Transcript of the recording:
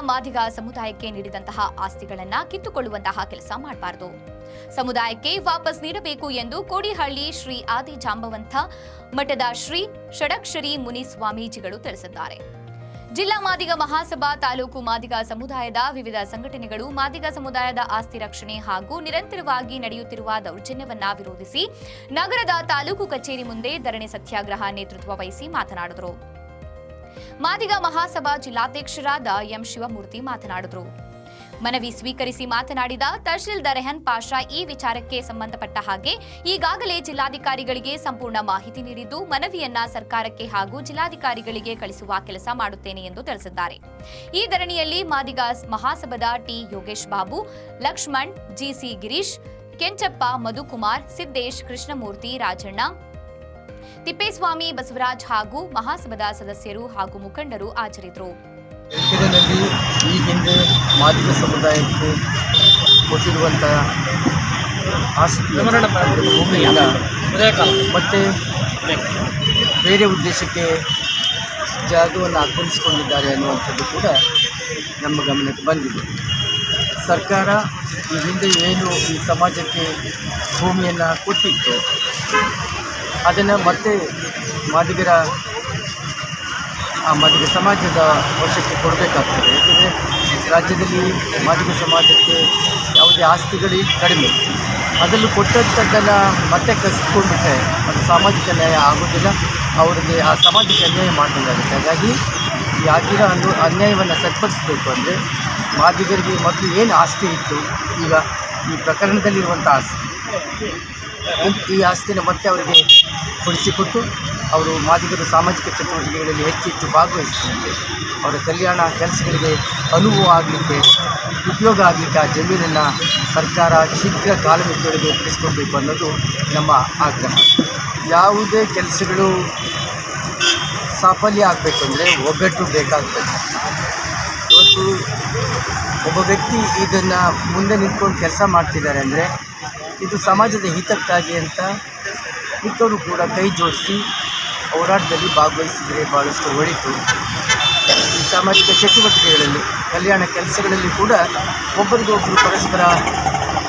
ಮಾದಿಗ ಸಮುದಾಯಕ್ಕೆ ನೀಡಿದಂತಹ ಆಸ್ತಿಗಳನ್ನ ಕಿತ್ತುಕೊಳ್ಳುವಂತಹ ಕೆಲಸ ಮಾಡಬಾರದು. ಸಮುದಾಯಕ್ಕೆ ವಾಪಸ್ ನೀಡಬೇಕು ಎಂದು ಕೋಡಿಹಳ್ಳಿ ಶ್ರೀ ಆದಿ ಜಾಂಬವಂತ ಮಠದ ಶ್ರೀ ಷಡಕ್ಷರಿ ಮುನಿ ಸ್ವಾಮೀಜಿಗಳು ತಿಳಿಸಿದ್ದಾರೆ. ಜಿಲ್ಲಾ ಮಾದಿಗ ಮಹಾಸಭಾ ತಾಲೂಕು ಮಾದಿಗ ಸಮುದಾಯದ ವಿವಿಧ ಸಂಘಟನೆಗಳು ಮಾದಿಗ ಸಮುದಾಯದ ಆಸ್ತಿ ರಕ್ಷಣೆ ಹಾಗೂ ನಿರಂತರವಾಗಿ ನಡೆಯುತ್ತಿರುವ ದೌರ್ಜನ್ಯವನ್ನ ವಿರೋಧಿಸಿ ನಗರದ ತಾಲೂಕು ಕಚೇರಿ ಮುಂದೆ ಧರಣಿ ಸತ್ಯಾಗ್ರಹ ನೇತೃತ್ವ ವಹಿಸಿ ಮಾತನಾಡಿದರು. ಮಾದಿಗ ಮಹಾಸಭಾ ಜಿಲ್ಲಾಧ್ಯಕ್ಷರಾದ ಎಂ ಶಿವಮೂರ್ತಿ ಮಾತನಾಡಿದರು. ಮನವಿ ಸ್ವೀಕರಿಸಿ ಮಾತನಾಡಿದ ತಹಶೀಲ್ದಾರ್ ರೆಹನ್ ಪಾಷಾ ಈ ವಿಚಾರಕ್ಕೆ ಸಂಬಂಧಪಟ್ಟ ಹಾಗೆ ಈಗಾಗಲೇ ಜಿಲ್ಲಾಧಿಕಾರಿಗಳಿಗೆ ಸಂಪೂರ್ಣ ಮಾಹಿತಿ ನೀಡಿದ್ದು, ಮನವಿಯನ್ನ ಸರ್ಕಾರಕ್ಕೆ ಹಾಗೂ ಜಿಲ್ಲಾಧಿಕಾರಿಗಳಿಗೆ ಕಳಿಸುವ ಕೆಲಸ ಮಾಡುತ್ತೇನೆ ಎಂದು ತಿಳಿಸಿದ್ದಾರೆ. ಈ ಧರಣಿಯಲ್ಲಿ ಮಾದಿಗ ಮಹಾಸಭಾದ ಟಿ ಯೋಗೇಶ್ ಬಾಬು, ಲಕ್ಷ್ಮಣ್ ಜಿಸಿ ಗಿರೀಶ್, ಕೆಂಚಪ್ಪ ಮಧುಕುಮಾರ್, ಸಿದ್ದೇಶ್, ಕೃಷ್ಣಮೂರ್ತಿ, ರಾಜಣ್ಣ ತಿಪ್ಪೇಸ್ವಾಮಿ ಬಸವರಾಜ್ ಹಾಗೂ ಮಹಾಸಭದ ಸದಸ್ಯರು ಹಾಗೂ ಮುಖಂಡರು ಹಾಜರಿದ್ದರು. ದೇಶದಲ್ಲಿ ಈ ಹಿಂದೆ ಮಾದಿಗ ಸಮುದಾಯಕ್ಕೆ ಕೊಟ್ಟಿರುವಂತಹ ಆಸ್ತಿ ಮತ್ತು ಬೇರೆ ಉದ್ದೇಶಕ್ಕೆ ಜಾಗವನ್ನು ಆಕ್ರಮಿಸಿಕೊಂಡಿದ್ದಾರೆ ಅನ್ನುವಂಥದ್ದು ಕೂಡ ನಮ್ಮ ಗಮನಕ್ಕೆ ಬಂದಿದೆ. ಸರ್ಕಾರ ಈ ಹಿಂದೆ ಏನು ಈ ಸಮಾಜಕ್ಕೆ ಭೂಮಿಯನ್ನು ಕೊಟ್ಟಿತ್ತು ಅದನ್ನು ಮತ್ತೆ ಮಾದಿಗರ, ಆ ಮಾದಿಗ ಸಮಾಜದ ವಶಕ್ಕೆ ಕೊಡಬೇಕಾಗ್ತದೆ. ಯಾಕೆಂದರೆ ರಾಜ್ಯದಲ್ಲಿ ಮಾದಿಗ ಸಮಾಜಕ್ಕೆ ಯಾವುದೇ ಆಸ್ತಿಗಳು ಕಡಿಮೆ. ಅದರಲ್ಲೂ ಕೊಟ್ಟಂಥದ್ದನ್ನು ಮತ್ತೆ ಕಸಿದುಕೊಂಡ್ಬಿಟ್ರೆ ಅದು ಸಾಮಾಜಿಕ ನ್ಯಾಯ ಆಗೋದಿಲ್ಲ ಅವರಿಗೆ ಆ ಸಮಾಜಕ್ಕೆ ಅನ್ಯಾಯ ಮಾಡಬೇಕಾಗುತ್ತೆ. ಹಾಗಾಗಿ ಈ ಆಗಿರೋ ಅನ್ನು ಅನ್ಯಾಯವನ್ನು ಸರಿಪಡಿಸಬೇಕು ಅಂದರೆ ಮಾದಿಗರಿಗೆ ಮೊದಲು ಏನು ಆಸ್ತಿ ಇತ್ತು? ಈಗ ಈ ಪ್ರಕರಣದಲ್ಲಿರುವಂಥ ಆಸ್ತಿ. ಈ- ಆಸ್ತಿನ ಮತ್ತೆ ಅವರಿಗೆ ಕೊಡಿಸಿಕೊಟ್ಟು ಅವರು ಮಾದಿಗರ ಸಾಮಾಜಿಕ ಚಟುವಟಿಕೆಗಳಲ್ಲಿ ಹೆಚ್ಚೆಚ್ಚು ಭಾಗವಹಿಸಿದಂತೆ ಅವರ ಕಲ್ಯಾಣ ಕೆಲಸಗಳಿಗೆ ಅನುವು ಆಗಲಿಕ್ಕೆ, ಉಪಯೋಗ ಆಗಲಿಕ್ಕೆ ಆ ಜಮೀನನ್ನು ಸರ್ಕಾರ ಶೀಘ್ರ ಕಾಲಮಿತಿಯೊಳಗೆ ಒಪ್ಪಿಸ್ಕೊಳ್ಬೇಕು ಅನ್ನೋದು ನಮ್ಮ ಆಗ್ರಹ. ಯಾವುದೇ ಕೆಲಸಗಳು ಸಾಫಲ್ಯ ಆಗಬೇಕಂದ್ರೆ ಒಗ್ಗಟ್ಟು ಬೇಕಾಗ್ತದೆ. ಇವತ್ತು ಒಬ್ಬ ವ್ಯಕ್ತಿ ಇದನ್ನು ಮುಂದೆ ನಿಂತ್ಕೊಂಡು ಕೆಲಸ ಮಾಡ್ತಿದ್ದಾರೆ ಅಂದರೆ ಇದು ಸಮಾಜದ ಹಿತಕ್ಕಾಗಿ ಅಂತ ಮಿಕ್ಕವರು ಕೂಡ ಕೈ ಜೋಡಿಸಿ ಹೋರಾಟದಲ್ಲಿ ಭಾಗವಹಿಸಿದರೆ ಭಾಳಷ್ಟು ಒಳಿತು. ಸಾಮಾಜಿಕ ಚಟುವಟಿಕೆಗಳಲ್ಲಿ, ಕಲ್ಯಾಣ ಕೆಲಸಗಳಲ್ಲಿ ಕೂಡ ಒಬ್ಬರಿಗೊಬ್ಬರು ಪರಸ್ಪರ